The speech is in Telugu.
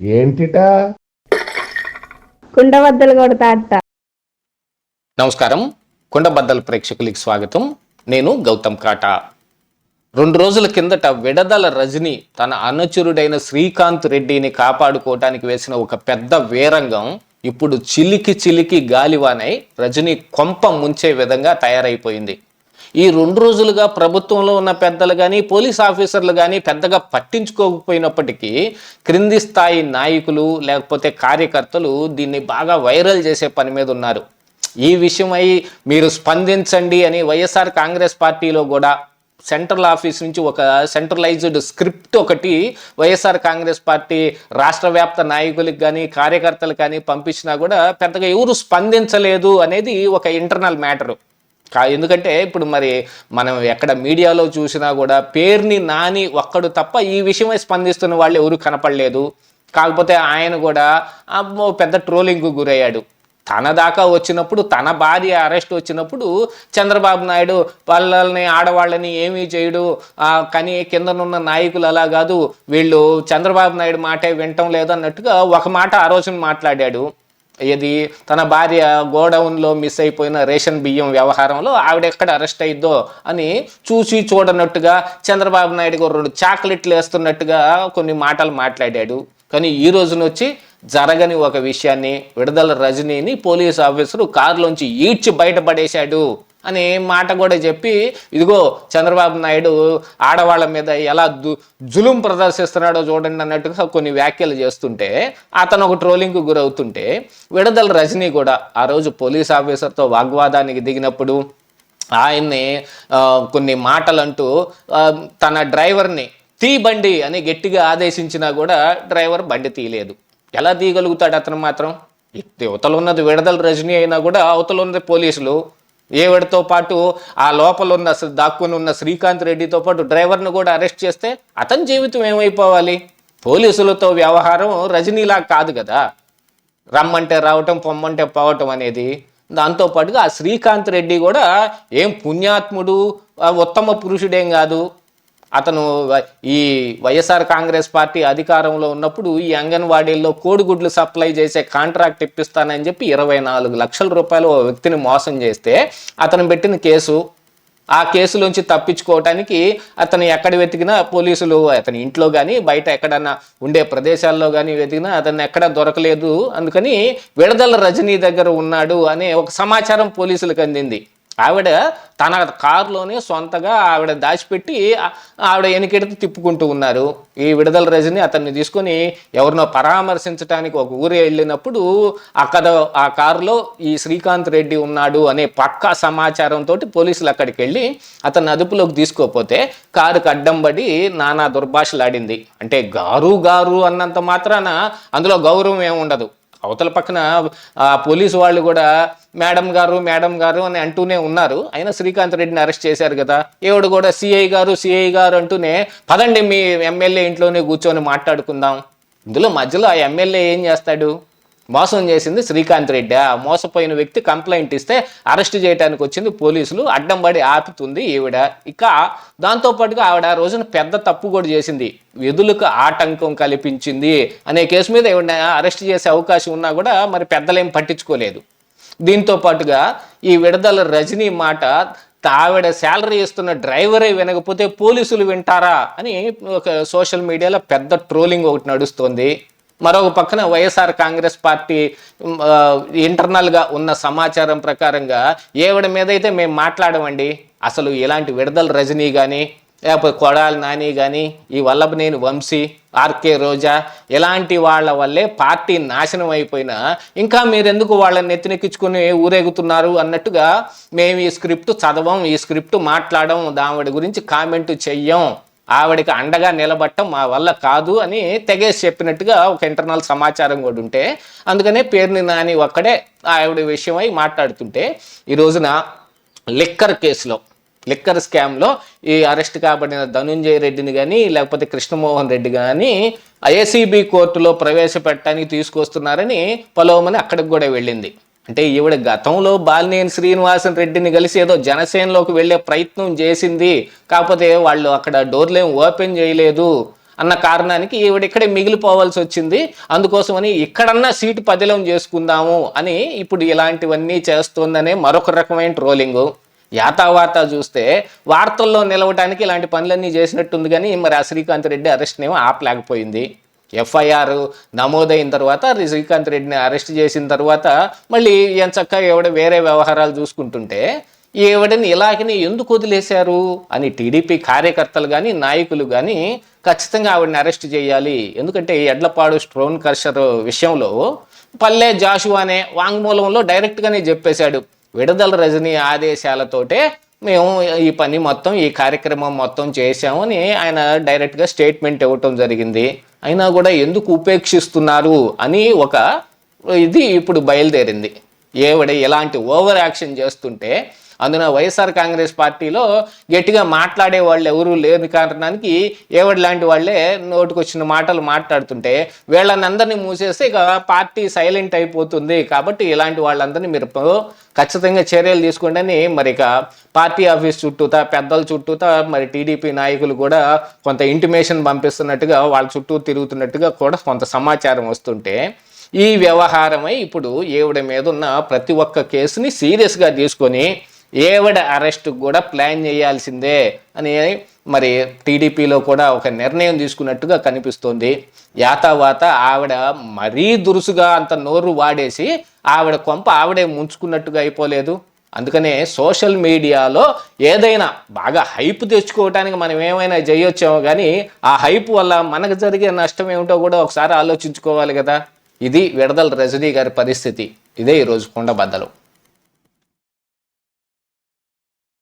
ఏంటిటా? కుండబద్దలు కొడతా అట్ట నమస్కారం. కుండబద్దల ప్రేక్షకులకి స్వాగతం. నేను గౌతమ్ కాటా. రెండు రోజుల కిందట విడదల రజని తన అనుచరుడైన శ్రీకాంత్ రెడ్డిని కాపాడుకోవటానికి వేసిన ఒక పెద్ద వీరంగం ఇప్పుడు చిలికి చిలికి గాలివానై రజని కొంప ముంచే విధంగా తయారైపోయింది. ఈ రెండు రోజులుగా ప్రభుత్వంలో ఉన్న పెద్దలు కానీ పోలీస్ ఆఫీసర్లు కానీ పెద్దగా పట్టించుకోకపోయినప్పటికీ క్రింది స్థాయి నాయకులు లేకపోతే కార్యకర్తలు దీన్ని బాగా వైరల్ చేసే పని మీద ఉన్నారు. ఈ విషయమై మీరు స్పందించండి అని వైఎస్ఆర్ కాంగ్రెస్ పార్టీలో కూడా సెంట్రల్ ఆఫీస్ నుంచి ఒక సెంట్రలైజ్డ్ స్క్రిప్ట్ ఒకటి వైఎస్ఆర్ కాంగ్రెస్ పార్టీ రాష్ట్ర వ్యాప్త నాయకులకు కానీ కార్యకర్తలకు కానీ పంపించినా కూడా పెద్దగా ఎవరు స్పందించలేదు అనేది ఒక ఇంటర్నల్ మ్యాటరు. ఎందుకంటే ఇప్పుడు మరి మనం ఎక్కడ మీడియాలో చూసినా కూడా పేరుని నాని ఒక్కడు తప్ప ఈ విషయమై స్పందిస్తున్న వాళ్ళు ఎవరు కనపడలేదు. కాకపోతే ఆయన కూడా అమ్మో పెద్ద ట్రోలింగ్కు గురయ్యాడు. తన దాకా వచ్చినప్పుడు తన భార్య అరెస్ట్ వచ్చినప్పుడు చంద్రబాబు నాయుడు వాళ్ళని ఆడవాళ్ళని ఏమీ చేయడు. కానీ కిందనున్న నాయకులు అలా కాదు. వీళ్ళు చంద్రబాబు నాయుడు మాటే వినటం లేదు అన్నట్టుగా ఒక మాట ఆ రోజున మాట్లాడాడు. ఇది తన భార్య గోడౌన్లో మిస్ అయిపోయిన రేషన్ బియ్యం వ్యవహారంలో ఆవిడ ఎక్కడ అరెస్ట్ అయ్యిద్దో అని చూసి చూడనట్టుగా చంద్రబాబు నాయుడు గారు రెండు చాక్లెట్లు వేస్తున్నట్టుగా కొన్ని మాటలు మాట్లాడాడు. కానీ ఈ రోజునొచ్చి జరగని ఒక విషయాన్ని విడుదల రజనీని పోలీస్ ఆఫీసరు కారులోంచి ఈడ్చి బయటపడేశాడు. అని మాట కూడా చెప్పి ఇదిగో చంద్రబాబు నాయుడు ఆడవాళ్ళ మీద ఎలా దు జులుం ప్రదర్శిస్తున్నాడో చూడండి అన్నట్టుగా కొన్ని వ్యాఖ్యలు చేస్తుంటే అతను ఒక ట్రోలింగ్కు గురవుతుంటే విడదల రజనీ కూడా ఆ రోజు పోలీస్ ఆఫీసర్తో వాగ్వాదానికి దిగినప్పుడు ఆయన్ని కొన్ని మాటలు అంటూ తన డ్రైవర్ని తీ బండి అని గట్టిగా ఆదేశించినా కూడా డ్రైవర్ బండి తీయలేదు. ఎలా తీయగలుగుతాడు అతను మాత్రం? ఇట్ ఉన్నది విడదల రజనీ అయినా కూడా అవతల ఉన్నది పోలీసులు. ఏవిడతో పాటు ఆ లోపల ఉన్న దాక్కుని ఉన్న శ్రీకాంత్ రెడ్డితో పాటు డ్రైవర్ను కూడా అరెస్ట్ చేస్తే అతని జీవితం ఏమైపోవాలి? పోలీసులతో వ్యవహారం రజనీలా కాదు కదా. రమ్మంటే రావటం పొమ్మంటే పోవటం అనేది. దాంతోపాటుగా ఆ శ్రీకాంత్ రెడ్డి కూడా ఏం పుణ్యాత్ముడు ఉత్తమ పురుషుడేం కాదు. అతను ఈ వైఎస్ఆర్ కాంగ్రెస్ పార్టీ అధికారంలో ఉన్నప్పుడు ఈ అంగన్వాడీల్లో కోడిగుడ్లు సప్లై చేసే కాంట్రాక్ట్ ఇప్పిస్తానని చెప్పి ఇరవై నాలుగు లక్షల రూపాయలు ఓ వ్యక్తిని మోసం చేస్తే అతను పెట్టిన కేసు ఆ కేసులోంచి తప్పించుకోవటానికి అతను ఎక్కడ వెతికినా పోలీసులు అతని ఇంట్లో కానీ బయట ఎక్కడన్నా ఉండే ప్రదేశాల్లో కానీ వెతికినా అతను ఎక్కడ దొరకలేదు. అందుకని విడదల రజనీ దగ్గర ఉన్నాడు అనే ఒక సమాచారం పోలీసులకు అందింది. ఆవిడ తన కారులోనే సొంతగా ఆవిడ దాచిపెట్టి ఆవిడ ఎనికెడితే తిప్పుకుంటూ ఉన్నారు. ఈ విడుదల రజని అతన్ని తీసుకొని ఎవరినో పరామర్శించడానికి ఒక ఊరే వెళ్ళినప్పుడు అక్కడ ఆ కారులో ఈ శ్రీకాంత్ రెడ్డి ఉన్నాడు అనే పక్కా సమాచారంతో పోలీసులు అక్కడికి వెళ్ళి అతన్ని అదుపులోకి తీసుకోపోతే కారుకి అడ్డం పడి నానా దుర్భాషలాడింది. అంటే గారు గారు అన్నంత మాత్రాన అందులో గౌరవం ఏమి ఉండదు అవతల పక్కన ఆ పోలీసు వాళ్ళు కూడా మేడం గారు మేడం గారు అని అంటూనే ఉన్నారు. అయినా శ్రీకాంత్ రెడ్డిని అరెస్ట్ చేశారు కదా. ఏవిడు కూడా సిఐ గారు సిఐ గారు అంటూనే పదండి మీ ఎమ్మెల్యే ఇంట్లోనే కూర్చొని మాట్లాడుకుందాం. ఇందులో మధ్యలో ఆ ఎమ్మెల్యే ఏం చేస్తాడు? మోసం చేసింది శ్రీకాంత్ రెడ్డి. మోసపోయిన వ్యక్తి కంప్లైంట్ ఇస్తే అరెస్ట్ చేయడానికి వచ్చింది పోలీసులు. అడ్డం పడి ఆపుతుంది ఈవిడ. ఇక దాంతోపాటుగా ఆవిడ ఆ రోజున పెద్ద తప్పు కూడా చేసింది. విధులకు ఆటంకం కల్పించింది అనే కేసు మీద ఈవిడ అరెస్ట్ చేసే అవకాశం ఉన్నా కూడా మరి పెద్దలేం పట్టించుకోలేదు. దీంతో పాటుగా ఈ విడదల రజనీ మాట ఆవిడ శాలరీ ఇస్తున్న డ్రైవరే వినకపోతే పోలీసులు వింటారా అని ఒక సోషల్ మీడియాలో పెద్ద ట్రోలింగ్ ఒకటి నడుస్తోంది. మరొక పక్కన వైఎస్ఆర్ కాంగ్రెస్ పార్టీ ఇంటర్నల్గా ఉన్న సమాచారం ప్రకారంగా ఏవిడ మీద అయితే మేము మాట్లాడమండి. అసలు ఇలాంటి విడదల రజనీ కానీ లేకపోతే కొడాలి నాని కానీ ఈ వల్లభనేని వంశీ ఆర్కే రోజా ఇలాంటి వాళ్ళ వల్లే పార్టీ నాశనం అయిపోయినా ఇంకా మీరెందుకు వాళ్ళని నెత్తినెక్కించుకుని ఊరేగుతున్నారు అన్నట్టుగా మేము ఈ స్క్రిప్ట్ చదవం ఈ స్క్రిప్ట్ మాట్లాడడం దావిడ గురించి కామెంట్ చెయ్యం. ఆవిడకి అండగా నిలబట్టం మా వల్ల కాదు అని తెగేసి చెప్పినట్టుగా ఒక ఇంటర్నల్ సమాచారం కూడా ఉంటే అందుకనే పేరుని నాని ఒక్కడే ఆవిడ విషయమై మాట్లాడుతుంటే ఈ రోజున లిక్కర్ కేసులో లిక్కర్ స్కామ్లో ఈ అరెస్ట్ కాబడిన ధనుంజయ రెడ్డిని కానీ లేకపోతే కృష్ణమోహన్ రెడ్డి కానీ ఏసీబీ కోర్టులో ప్రవేశపెట్టడానికి తీసుకొస్తున్నారని పొలవమని అక్కడికి కూడా వెళ్ళింది. అంటే ఈవిడ గతంలో బాలినేని శ్రీనివాసన్ రెడ్డిని కలిసి ఏదో జనసేనలోకి వెళ్ళే ప్రయత్నం చేసింది. కాకపోతే వాళ్ళు అక్కడ డోర్లేం ఓపెన్ చేయలేదు అన్న కారణానికి ఈవిడ ఇక్కడే మిగిలిపోవాల్సి వచ్చింది. అందుకోసమని ఇక్కడన్నా సీటు పదిలం చేసుకుందాము అని ఇప్పుడు ఇలాంటివన్నీ చేస్తోందనే మరొక రకమైన ట్రోలింగు. యాతావార్త చూస్తే వార్తల్లో నిలవడానికి ఇలాంటి పనులన్నీ చేసినట్టుంది కానీ మరి ఆ శ్రీకాంత్ రెడ్డి అరెస్ట్ ఏమో ఆపలేకపోయింది. ఎఫ్ఐఆర్ నమోదైన తర్వాత శ్రీకాంత్ రెడ్డిని అరెస్ట్ చేసిన తర్వాత మళ్ళీ ఈయన చక్కగా ఎవడ వేరే వ్యవహారాలు చూసుకుంటుంటే ఈవిడని ఇలాగని ఎందుకు వదిలేశారు అని టీడీపీ కార్యకర్తలు కానీ నాయకులు కానీ ఖచ్చితంగా ఆవిడని అరెస్ట్ చేయాలి. ఎందుకంటే ఎడ్లపాడు స్ట్రోన్ కర్షర్ విషయంలో పల్లె జాషువా అనే వాంగ్మూలంలో డైరెక్ట్గానే చెప్పేశాడు. విడుదల రజనీ ఆదేశాలతోటే మేము ఈ పని మొత్తం ఈ కార్యక్రమం మొత్తం చేశామని ఆయన డైరెక్ట్గా స్టేట్మెంట్ ఇవ్వటం జరిగింది. అయినా కూడా ఎందుకు ఉపేక్షిస్తున్నారు అని ఒక ఇది ఇప్పుడు బయలుదేరింది. ఏవిడ ఇలాంటి ఓవర్ యాక్షన్ చేస్తుంటే అందున వైఎస్ఆర్ కాంగ్రెస్ పార్టీలో గట్టిగా మాట్లాడే వాళ్ళు ఎవరూ లేని కారణానికి ఏవడి లాంటి వాళ్ళే నోటికొచ్చిన మాటలు మాట్లాడుతుంటే వీళ్ళనందరినీ మూసేస్తే ఇక పార్టీ సైలెంట్ అయిపోతుంది. కాబట్టి ఇలాంటి వాళ్ళందరినీ మీరు ఖచ్చితంగా చర్యలు తీసుకోండి అని మరి ఇక పార్టీ ఆఫీస్ చుట్టూతా పెద్దల చుట్టూతా మరి టీడీపీ నాయకులు కూడా కొంత ఇంటిమేషన్ పంపిస్తున్నట్టుగా వాళ్ళ చుట్టూ తిరుగుతున్నట్టుగా కూడా కొంత సమాచారం వస్తుంటే ఈ వ్యవహారమై ఇప్పుడు ఏవిడ మీద ఉన్న ప్రతి ఒక్క కేసుని సీరియస్గా తీసుకొని ఏవిడ అరెస్ట్ కూడా ప్లాన్ చేయాల్సిందే అని మరి టీడీపీలో కూడా ఒక నిర్ణయం తీసుకున్నట్టుగా కనిపిస్తోంది. యాతావాత ఆవిడ మరీ దురుసుగా అంత నోరు వాడేసి ఆవిడ కొంప ఆవిడే ముంచుకున్నట్టుగా అయిపోలేదు. అందుకనే సోషల్ మీడియాలో ఏదైనా బాగా హైప్ తెచ్చుకోవటానికి మనం ఏమైనా చేయొచ్చామో కానీ ఆ హైప్ వల్ల మనకు జరిగే నష్టం ఏమిటో కూడా ఒకసారి ఆలోచించుకోవాలి కదా. ఇది విడదల రజనీ గారి పరిస్థితి. ఇదే ఈరోజు కొండబద్దలు